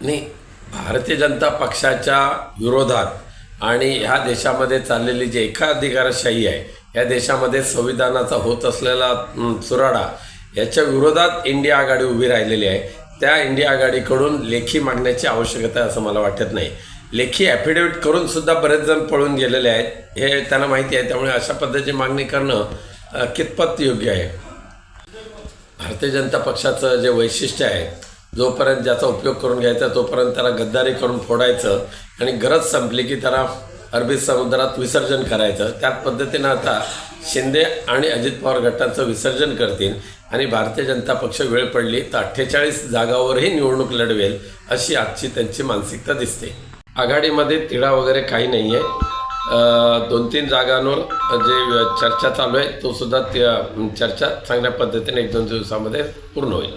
नाही भारतीय जनता पक्षाच्या विरोधात आणि ह्या देशामध्ये चाललेली जी एकाधिकारशाही आहे या देशामध्ये संविधानाचा होत असलेला चुराडा याच्या विरोधात इंडिया आघाडी उभी राहिलेली आहे. त्या इंडिया आघाडीकडून लेखी मागण्याची आवश्यकता आहे असं मला वाटत नाही. लेखी ॲफिडेविट करून सुद्धा बरेच जण पळून गेलेले आहेत. हे त्यांना माहिती आहे त्यामुळे अशा पद्धतीची मागणी करणं कितपत योग्य आहे? भारतीय जनता पक्षाचं जे वैशिष्ट्य आहे जोपर्यंत ज्याचा उपयोग करून घ्यायचा तोपर्यंत त्याला गद्दारी करून फोडायचं आणि गरज संपली की त्याला अरबी समुद्रात विसर्जन करायचं. त्याच पद्धतीनं आता शिंदे आणि अजित पवार गटांचं विसर्जन करतील आणि भारतीय जनता पक्ष वेळ पडली तर अठ्ठेचाळीस जागावरही निवडणूक लढवेल अशी आजची त्यांची मानसिकता दिसते. आघाडीमध्ये तिढा वगैरे काही नाही आहे दोन तीन जागांवर जे चर्चा चालू आहे तो सुद्धा त्या चर्चा चांगल्या पद्धतीने एक दोन दिवसामध्ये पूर्ण होईल.